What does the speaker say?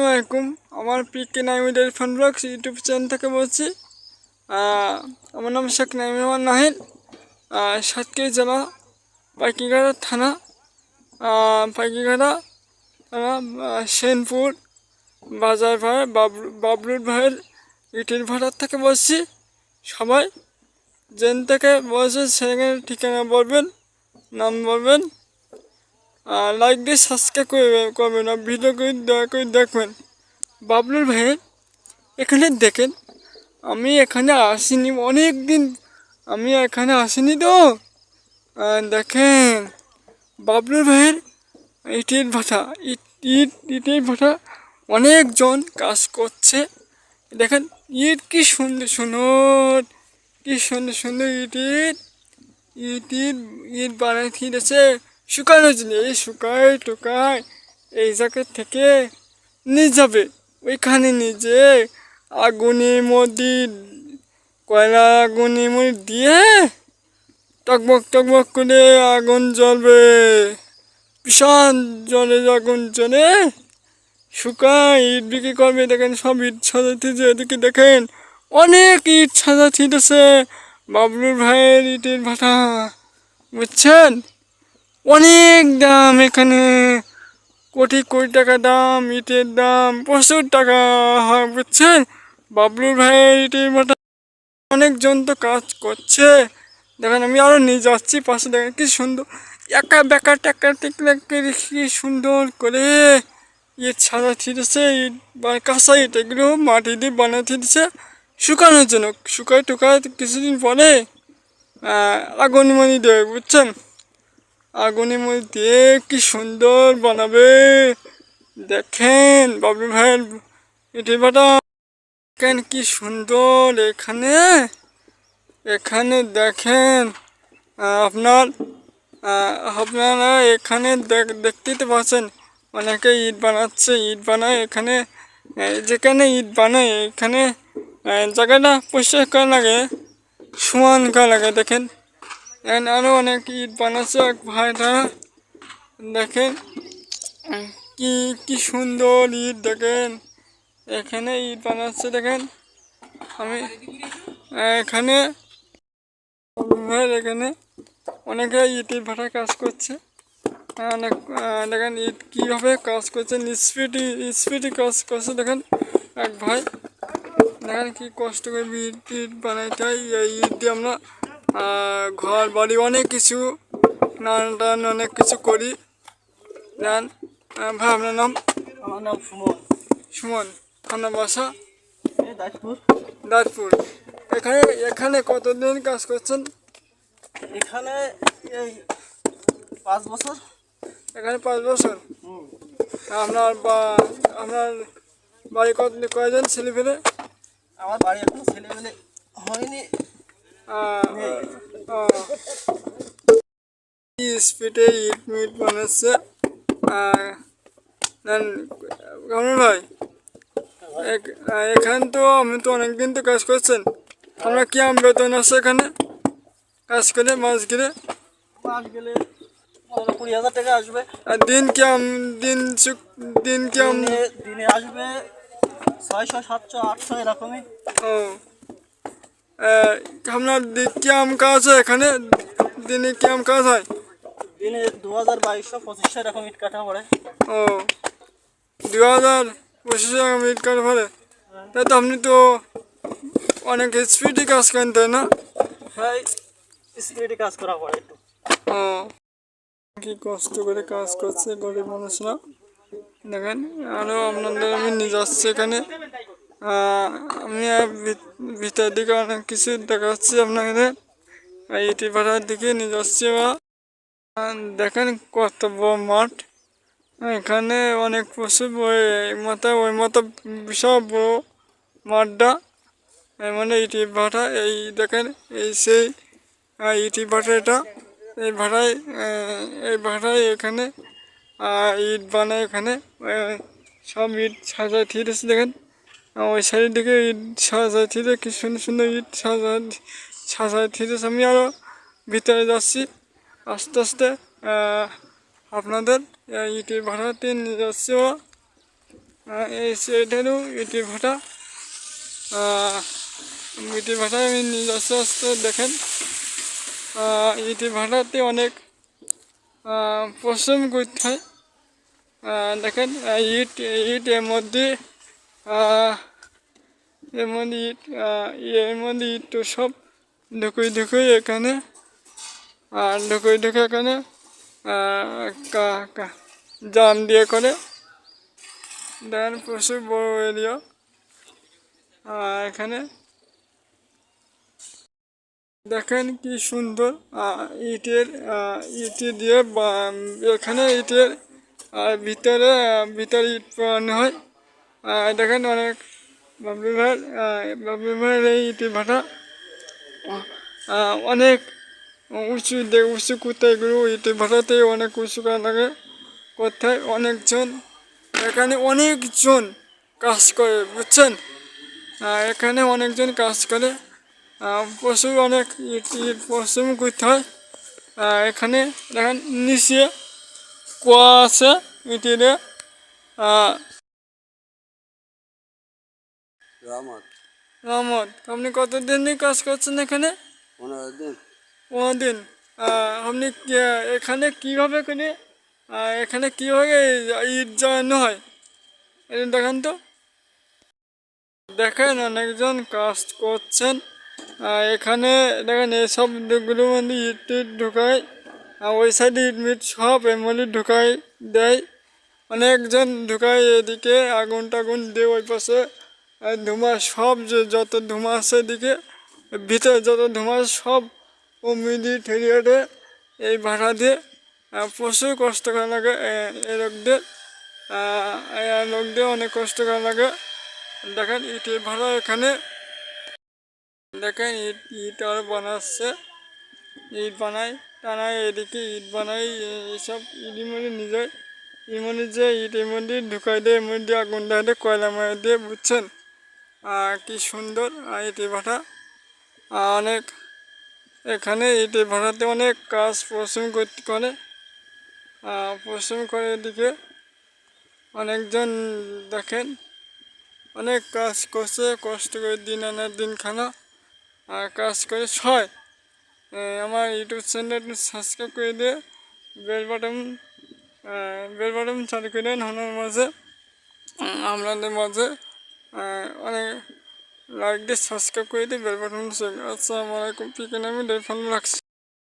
আসসালামু আলাইকুম। আমার PK Naimi Irfan blogs YouTube channel থেকে বলছি আমার নাম শেখ নাইমুর নাহিল আহ, সাতক্ষীরা জেলা পাইকিঘাটা থানা পাইকিঘাটা থানা সেনপুর বাজার ভাড়া বাবলু বাবলুর ভাইয়ের ইটের ভাড়ার থেকে বলছি সবাই জেন থেকে বলছে সেখানে ঠিকানা বলবেন নাম বলবেন লাইক দিয়ে সাবস্ক্রাইব করবেন আর ভিডিও করে দয়া করে দেখবেন। বাবলুর ভাইয়ের এখানে দেখেন, আমি এখানে আসিনি অনেক দিন আমি এখানে আসিনি তো। দেখেন, বাবলুর ভাইয়ের ইটের ভাষা ইট ইট, ইটের ভাষা অনেকজন কাজ করছে। দেখেন, ইট কি সুন্দর সুন্দর কি সুন্দর সুন্দর ইট ইট ইট ইট বানাই দিয়েছে। শুকানোর জন্য, এই শুকায়, টুকায়, এই জায়গা থেকে নিয়ে যাবে। ওইখানে নিজে আগুনের মধ্যে কয়লা আগুনের মধ্যে দিয়ে টকবক টকবক করে আগুন জ্বলবে। ভীষণ জলে আগুন জ্বলে শুকায়, ইট বিক্রি করবে। দেখেন, সব ইট সাজাতে এদিকে দেখেন, অনেক ইট সাজা ছিটেছে বাবলুর ভাইয়ের ইটের ভাটা, বুঝছেন? অনেক দাম এখানে। কোটি কোটি টাকা দাম, ইটের দাম, প্রচুর টাকা। হয়, বুঝছেন? বাবলুর ভাইয়ের ইটের ভাটা অনেকজন তো কাজ করছে। দেখেন, আমি আরও নিয়ে যাচ্ছি পাশে দেখেন কি সুন্দর। একা বেকা টাকা টেকলে কি সুন্দর করে ইট সাদা ছিটেছে ইট বা কাঁচা ইট, এগুলো মাটি দিয়ে বানিয়ে দিচ্ছে শুকানোর জন্য। শুকায় টুকায় কিছুদিন পরে আগুন মানি বুঝছেন? আগুনের মধ্যে কি সুন্দর বানাবে। দেখেন বাবু ভাইয়ের ইটি বাটা। দেখেন কি সুন্দর এখানে। এখানে দেখেন আপনার আপনারা এখানে দেখ- দেখতেই তো পাচ্ছেন। অনেকে ইট বানাচ্ছে, ইট বানায় এখানে যেখানে ইট বানায় এখানে জায়গাটা পরিষ্কার করা লাগে, সমান করা লাগে, দেখেন। এখানে আরও অনেক ইট বানাচ্ছে, এক ভাইটা দেখেন, কি কি সুন্দর ইট, দেখেন। এখানে ইট বানাচ্ছে, দেখেন। আমি, এখানে, ভাই, এখানে অনেকে ইটের ভাটা কাজ করছে। অনেক দেখেন ইট কীভাবে কাজ করছে স্পিডি স্পিডি কাজ করছে, দেখেন। এক ভাই, দেখেন কি কষ্ট করে ইট ইট বানাইতে হয়। ইট দিয়ে আমরা ঘর বাড়ি অনেক কিছু নানান টান অনেক কিছু করি। দেন ভাই আপনার নাম? আমার নাম সুমন। সুমন আপনার বাসা? দাঁতপুর এখানে এখানে কতদিন কাজ করছেন? এখানে এই পাঁচ বছর। এখানে পাঁচ বছর? আপনার বা আপনার বাড়ি কত কয়জন ছেলে পেলে? আমার বাড়ি এখনও ছেলেমেলে হয়নি। স্পিডে ইট মিট বানাচ্ছে। কামরুল ভাই এখানে তো আপনি তো অনেকদিন তো কাজ করছেন। আমরা কি আম বেতন আছে এখানে? কাজ করে মাছ গিরে। মাস গেলে কুড়ি হাজার টাকা আসবে। আর দিন কি আম দিন দিন কি আম দিনে আসবে ছয়শো সাতশো আটশো এরকমই। ও। আপনার দি- কি আম কাজ হয়? এখানে দিনে কাজ হয়? দিনে দু হাজার বাইশশো পঁচিশশো এরকম ইট কাটা পড়ে। ও দু হাজার তাই তো আপনি তো অনেক স্পিডে কাজ করেন তাই না? হ্যাঁ স্পিডে কাজ করা পড়ে একটু। ও কি কষ্ট করে কাজ করছে গরিব মানুষরা। দেখেন আরও আপনাদের আমি নিয়ে যাচ্ছি এখানে। আমি আর ভি- ভিতরের দিকে অনেক কিছু দেখাচ্ছি আপনাদের ইটি পাড়ার দিকে নিয়ে যাচ্ছি দেখেন কত বড় মাঠ। এখানে অনেক পশু বই মাথা ওই মাথা বিশাল বড় মাঠটা। মানে ইটি ভাটা এই দেখেন এই সেই ইটি ভাটা এটা। এই ভাড়ায় এই ভাড়ায় এখানে ইট বানায় এখানে সব ইট সাজায় থিয়েছে দেখেন। আহ, ওই দিকে ইট সাজায় থিয়ে কি সুন্দর সুন্দর ইট সাজা থিয়েছে আমি আরও ভিতরে যাচ্ছি। আস্তে আস্তে আপনাদের ইটের ভাড়াতে নিয়ে যাচ্ছি ও এই সাইডেরও ইটের ভাটা। ইটের ভাটা আমি নিজস্ব আস্তে দেখেন। ইটের ভাটাতে অনেক পরিশ্রম করতে হয়। দেখেন ইট ইট এর মধ্যে এর মধ্যে এর মধ্যে তো সব ঢুকুই ঢুকুই এখানে। আর ঢুকুই ঢুকে এখানে জাম দিয়ে করে। দেখেন প্রচুর বড় এরিয়া আর এখানে। দেখেন কি সুন্দর ইটের ইট দিয়ে এখানে ইটের আর ভিতরে ভিতরে ইট পোড়ানো হয়। দেখেন অনেক বাবলু ভাই বাবলু ভাইয়ের এই ইটি ভাটা অনেক উঁচু উঁচু করতে এগুলো ইটি ভাটাতে অনেক উঁচু করা লাগে হয় অনেকজন, এখানে অনেকজন কাজ করে, বুঝছেন? এখানে অনেকজন কাজ করে প্রচুর অনেক পরিশ্রম করতে হয় এখানে দেখেন নিচে কুয়া আছে, ইটিরে রহমত রহমত আপনি কতদিন দিয়ে কাজ করছেন এখানে? পনেরো দিন। পনেরো দিন। আপনি এখানে কীভাবে করে এখানে কীভাবে ইট জ্বালানো হয়? এটা দেখেন তো। দেখেন অনেকজন কাজ করছেন। এখানে দেখেন এইসব দিকগুলোর মধ্যে ইট টিট ঢুকায় ওই সাইডে ইট মিট সব এর মধ্যে ঢুকাই দেয়। অনেকজন ঢুকায় এদিকে আগুন টাগুন দিয়ে ওই পাশে ধোঁয়া সব যে যত ধোঁয়া আছে এদিকে, ভিতরে যত আছে সব অমিদি ঠেরিয়াটে এই ভাড়া দিয়ে প্রচুর কষ্ট করা লাগে এই লোকদের লোকদের অনেক কষ্ট করা লাগে। দেখেন ইটের ভাড়া এখানে, দেখেন ইট ইট আর বানাচ্ছে, ইট বানায়, টানায়, এদিকে ইট বানাই এইসব ইটের মধ্যে নিজে এর যে ইটের মধ্যে ঢুকাই দেয়, এর মধ্যে আগুন দেয় কয়লা মারা দিয়ে, বুঝছেন? কি সুন্দর ইটের ভাটা। অনেক, এখানে ইটের ভাড়াতে অনেক কাজ পরিশ্রম করতে করে। পরিশ্রম করে এদিকে অনেকজন দেখেন, অনেক কাজ করছে, কষ্ট করে দিন আনার দিন খানা কাজ করে ছয় আমার ইউটিউব চ্যানেলটা সাবস্ক্রাইব করে দিয়ে বেল বাটন বেল বাটন চালু করে দেন আমার মাঝে আপনাদের মাঝে। অনেক লাইক দিয়ে সাবস্ক্রাইব করে দিয়ে বেল বাটন আসসালামু আলাইকুম পিকে আমি ফোন রাখছি